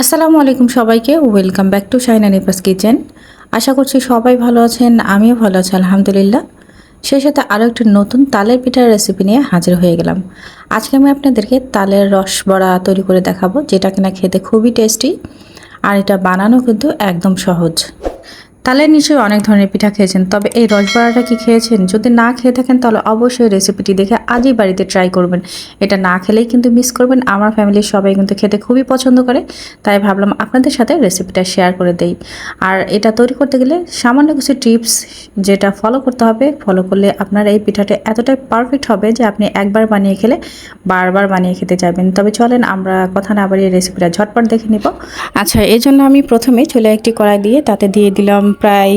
আসসালামু আলাইকুম সবাইকে। Welcome back to Shaina Nipa's kitchen আশা করছি সবাই ভালো আছেন, আমিও ভালো আছি, আলহামদুলিল্লাহ। সেই সাথে আরও একটি নতুন তালের পিঠার রেসিপি নিয়ে হাজির হয়ে গেলাম। আজকে আমি আপনাদেরকে তালের রস বড়া তৈরি করে দেখাবো, যেটা কিনা খেতে খুবই টেস্টি আর এটা বানানো কিন্তু একদম সহজ। তালের নিশ্চয়ই অনেক ধরনের পিঠা খেয়েছেন। তবে এই রসবড়াটা কি খেয়েছেন? যদি না খেয়ে থাকেন, তাহলে অবশ্যই রেসিপিটি দেখে আজই বাড়িতে ট্রাই করবেন। এটা না খেলেই কিন্তু মিস করবেন। আমার ফ্যামিলির সবাই কিন্তু খেতে খুবই পছন্দ করে। তাই ভাবলাম আপনাদের সাথে রেসিপিটা শেয়ার করে দেই। আর এটা তৈরি করতে গেলে সামান্য কিছু টিপস যেটা ফলো করতে হবে ফলো করলে আপনার এই পিঠাটা এতটাই পারফেক্ট হবে যে আপনি একবার বানিয়ে খেলে বারবার বানিয়ে খেতে যাবেন তবে চলেন আমরা কথা না বাড়িয়ে রেসিপিটা ঝটপট দেখে নিব। আচ্ছা এই জন্য আমি প্রথমে চলে একটি কড়াই দিয়ে তাতে দিয়ে দিলাম প্রায়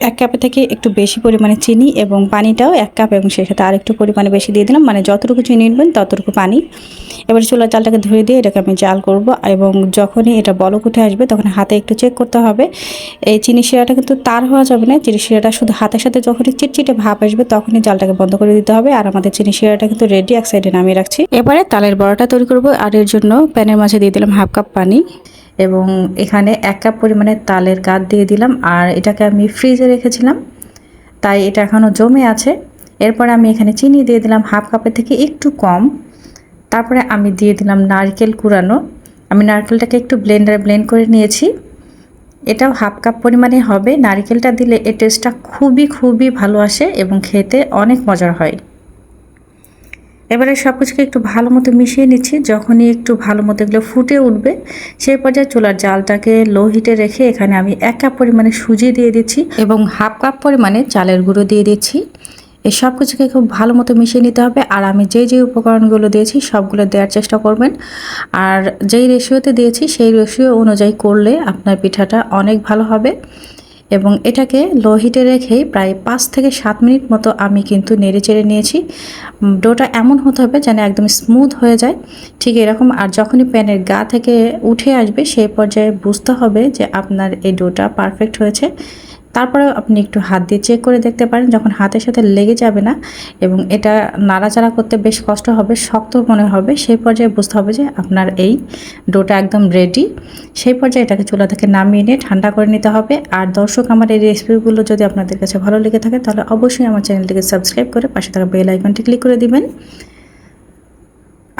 এক কাপের থেকে একটু বেশি পরিমাণে চিনি এবং পানিটাও এক কাপ এবং সেই সাথে আরেকটু পরিমাণে বেশি দিয়ে দিলাম। মানে যতটুকু চিনি নেবেন ততটুকু পানি। এবার চুলার চালটাকে ধুয়ে দিয়ে এটাকে আমি জাল করব এবং যখনই এটা বলক উঠে আসবে তখন হাতে একটু চেক করতে হবে। এই চিনি শিরাটা কিন্তু তার হওয়া যাবে না। চিনি শিরাটা শুধু হাতের সাথে যখনই চিটচিটে ভাব আসবে তখনই জালটাকে বন্ধ করে দিতে হবে। আর আমাদের চিনি শিরাটা কিন্তু রেডি এক সাইডে নামিয়ে রাখছি। এবারে তালের বড়াটা তৈরি করব। আর এর জন্য প্যানের মাঝে দিয়ে দিলাম হাফ কাপ পানি। এবং এখানে এক কাপ পরিমাণে তালের গাদ দিয়ে দিলাম আর এটাকে আমি ফ্রিজে রেখেছিলাম, তাই এটা এখনও জমে আছে। এরপরে আমি এখানে চিনি দিয়ে দিলাম হাফ কাপের থেকে একটু কম। তারপরে আমি দিয়ে দিলাম নারকেল কুড়ানো। আমি নারকেলটাকে একটু ব্লেন্ডারে ব্লেন্ড করে নিয়েছি। এটাও হাফ কাপ পরিমাণে হবে। নারকেলটা দিলে এর টেস্টটা খুবই খুবই ভালো আসে এবং খেতে অনেক মজার হয়। এবারে সব কিছুকে একটু ভালো মতো মিশিয়ে নিচ্ছি। যখনই একটু ভালো মতো এগুলো ফুটে উঠবে সেই পর্যায়ে চুলার জালটাকে লো হিটে রেখে এখানে আমি এক কাপ পরিমাণে সুজি দিয়ে দিচ্ছি এবং হাফ কাপ পরিমাণে চালের গুঁড়ো দিয়ে দিচ্ছি। এই সব কিছুকে খুব ভালো মতো মিশিয়ে নিতে হবে আর আমি যে যে উপকরণগুলো দিয়েছি সবগুলো দেওয়ার চেষ্টা করবেন। আর যেই রেশিওতে দিয়েছি সেই রেশিও অনুযায়ী করলে আপনার পিঠাটা অনেক ভালো হবে। এবং এটাকে লো হিটে রেখেই প্রায় পাঁচ থেকে সাত মিনিট মতো আমি কিন্তু নেড়ে চেড়ে নিয়েছি। ডোটা এমন হতে হবে যেন একদম স্মুথ হয়ে যায়। ঠিক এরকম, আর যখনই প্যানের গা থেকে উঠে আসবে, সেই পর্যায়ে বুঝতে হবে যে আপনার এই ডোটা পারফেক্ট হয়েছে। তারপরে আপনি একটু হাত দিয়ে চেক করে দেখতে পারেন, যখন হাতের সাথে লেগে যাবে না এবং এটা নাড়াচাড়া করতে বেশ কষ্ট হবে, শক্ত মনে হবে, সেই পর্যায়ে বুঝতে হবে যে আপনার এই ডোটা একদম রেডি সেই পর্যায়ে এটাকে চুলা থেকে নামিয়ে নিয়ে ঠান্ডা করে নিতে হবে। আর দর্শক, আমার এই রেসিপিগুলো যদি আপনাদের কাছে ভালো লেগে থাকে, তাহলে অবশ্যই আমার চ্যানেলটিকে সাবস্ক্রাইব করে পাশে থাকা বেল আইকনটি ক্লিক করে দিবেন।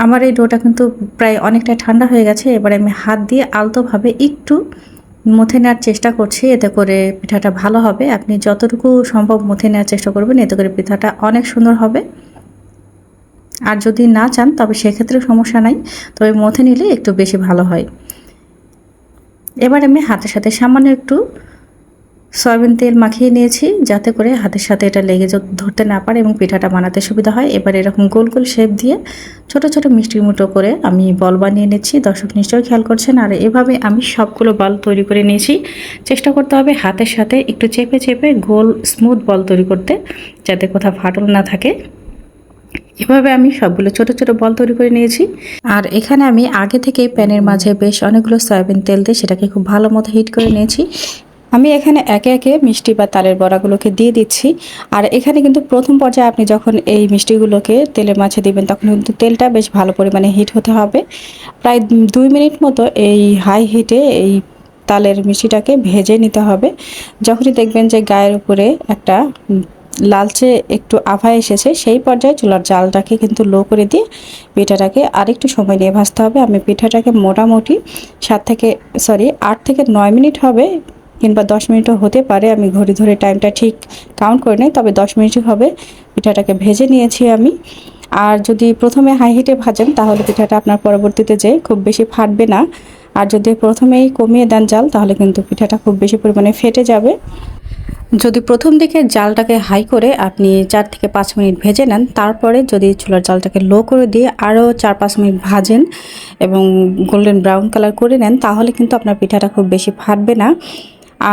আমার এই ডোটা কিন্তু প্রায় অনেকটাই ঠান্ডা হয়ে গেছে, এবারে আমি হাত দিয়ে আলতোভাবে একটু মুথে নেওয়ার চেষ্টা করছি, এতে করে পিঠাটা ভালো হবে। আপনি যতটুকু সম্ভব মুথে নেওয়ার চেষ্টা করবেন, এতে করে পিঠাটা অনেক সুন্দর হবে। আর যদি না চান, তবে সেক্ষেত্রে সমস্যা নাই, তবে মুথে নিলে একটু বেশি ভালো হয়। এবার আমি হাতের সাথে সামান্য একটু সয়াবিন তেল মাখিয়ে নিয়েছি, যাতে করে হাতের সাথে এটা লেগে ধরতে না পারে এবং পিঠাটা বানাতে সুবিধা হয়। এবার এরকম গোল গোল শেপ দিয়ে ছোট ছোট মিষ্টি মুটো করে আমি বল বানিয়ে নিচ্ছি। দর্শক নিশ্চয়ই খেয়াল করছেন, আর এভাবে আমি সবগুলো বল তৈরি করে নিয়েছি। চেষ্টা করতে হবে হাতের সাথে একটু চেপে চেপে গোল স্মুথ বল তৈরি করতে, যাতে কোথাও ফাটল না থাকে। এভাবে আমি সবগুলো ছোট ছোট বল তৈরি করে নিয়েছি। আর এখানে আমি আগে থেকে প্যানের মাঝে বেশ অনেকগুলো সয়াবিন তেল দিয়ে সেটাকে খুব ভালো মতো হিট করে নিয়েছি। আমি এখানে একে একে মিষ্টি বা তালের বড়াগুলোকে দিয়ে দিচ্ছি। আর এখানে কিন্তু প্রথম পর্যায়ে আপনি যখন এই মিষ্টিগুলোকে তেলের মাছে দিবেন, তখন কিন্তু তেলটা বেশ ভালো পরিমাণে হিট হতে হবে। প্রায় দুই মিনিট মতো এই হাই হিটে এই তালের মিষ্টিটাকে ভেজে নিতে হবে। যখনই দেখবেন যে গায়ের উপরে একটা লালচে একটু আভা এসেছে, সেই পর্যায়ে চুলার জালটাকে কিন্তু লো করে দিয়ে পিঠাটাকে আরেকটু সময় নিয়ে ভাজতে হবে। আমি পিঠাটাকে মোটামুটি সাত থেকে সরি আট থেকে নয় মিনিট হবে কিংবা দশ মিনিটও হতে পারে, আমি ঘড়ি ধরে টাইমটা ঠিক কাউন্ট করে নেই, তবে দশ মিনিটই হবে, পিঠাটাকে ভেজে নিয়েছি আমি। আর যদি প্রথমে হাই হিটে ভাজেন, তাহলে পিঠাটা আপনার পরবর্তীতে যে খুব বেশি ফাটবে না। আর যদি প্রথমেই কমিয়ে দেন জাল, তাহলে কিন্তু পিঠাটা খুব বেশি পরিমাণে ফেটে যাবে। যদি প্রথম দিকে জালটাকে হাই করে আপনি চার থেকে পাঁচ মিনিট ভেজে নেন, তারপরে যদি চুলার জালটাকে লো করে দিয়ে আরও চার পাঁচ মিনিট ভাজেন এবং গোল্ডেন ব্রাউন কালার করে নেন, তাহলে কিন্তু আপনার পিঠাটা খুব বেশি ফাটবে না।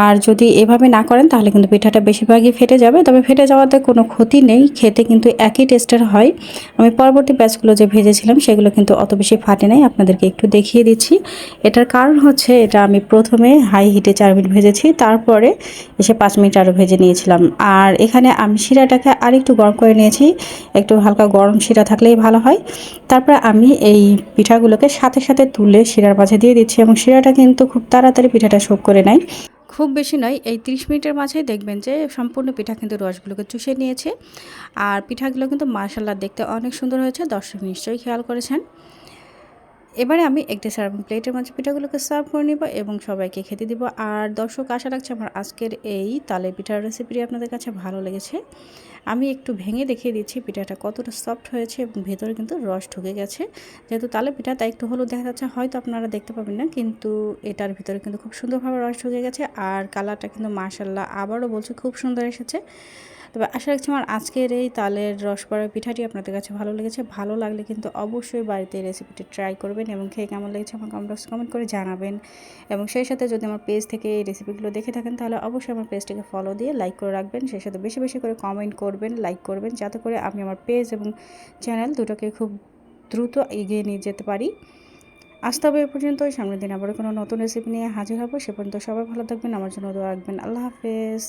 আর যদি এভাবে না করেন, তাহলে কিন্তু পিঠাটা বেশিরভাগই ফেটে যাবে। তবে ফেটে যাওয়াতে কোনো ক্ষতি নেই, খেতে কিন্তু একই টেস্টের হয়। আমি পরবর্তী ব্যাচগুলো যে ভেজেছিলাম, সেগুলো কিন্তু অত বেশি ফাটে নাই, আপনাদেরকে একটু দেখিয়ে দিচ্ছি। এটার কারণ হচ্ছে, এটা আমি প্রথমে হাই হিটে চার মিনিট ভেজেছি, তারপরে এসে পাঁচ মিনিট আরও ভেজে নিয়েছিলাম। আর এখানে আমি শিরাটাকে আরেকটু গরম করে নিয়েছি, একটু হালকা গরম শিরা থাকলেই ভালো হয়। তারপরে আমি এই পিঠাগুলোকে সাথে সাথে তুলে শিরার মাঝে দিয়ে দিচ্ছি এবং শিরাটা কিন্তু খুব তাড়াতাড়ি পিঠাটা শোক করে নেয়। খুব বেশি নয়, এই 30 মিনিটের মাঝেই দেখবেন যে সম্পূর্ণ পিঠা কিন্তু রসগুলোকে চুষে নিয়েছে। আর পিঠাগুলো কিন্তু মার্শাল্লাহ দেখতে অনেক সুন্দর হয়েছে, দর্শক নিশ্চয়ই খেয়াল করেছেন। এবারে আমি একটি সার্ভিং প্লেটের মাঝে পিঠাগুলোকে সার্ভ করে নিব এবং সবাইকে খেতে দিব। আর দর্শক, আশা রাখছি আমার আজকের এই তালে পিঠার রেসিপিটি আপনাদের কাছে ভালো লেগেছে। আমি একটু ভেঙে দেখিয়ে দিচ্ছি পিঠাটা কতটা সফট হয়েছে এবং ভেতরে কিন্তু রস ঢুকে গেছে। যেহেতু তালে পিঠা, তাই একটু হলুদ দেখা যাচ্ছে, হয়তো আপনারা দেখতে পাবেন না, কিন্তু এটার ভিতরে কিন্তু খুব সুন্দরভাবে রস ঢুকে গেছে আর কালারটা কিন্তু মার্শাল্লাহ আবারও বলছে খুব সুন্দর এসেছে। তবে আশা রাখছি আমার আজকের এই তালের রসবড়া পিঠাটি আপনাদের কাছে ভালো লেগেছে। ভালো লাগলে কিন্তু অবশ্যই বাড়িতে এই রেসিপিটি ট্রাই করবেন এবং খেয়ে কেমন লেগেছে আমার কমেন্ট বক্সে কমেন্ট করে জানাবেন। এবং সেই সাথে যদি আমার পেজ থেকে এই রেসিপিগুলো দেখে থাকেন, তাহলে অবশ্যই আমার পেজটিকে ফলো দিয়ে লাইক করে রাখবেন। সেই সাথে বেশি বেশি করে কমেন্ট করবেন লাইক করবেন, যাতে করে আমি আমার পেজ এবং চ্যানেল দুটোকে খুব দ্রুত এগিয়ে নিয়ে যেতে পারি। আজ তবে এ পর্যন্ত সামনের দিন আবার কোনো নতুন রেসিপি নিয়ে হাজির হব। সে পর্যন্ত সবাই ভালো থাকবেন, আমার জন্য দোয়া রাখবেন। আল্লাহ হাফেজ।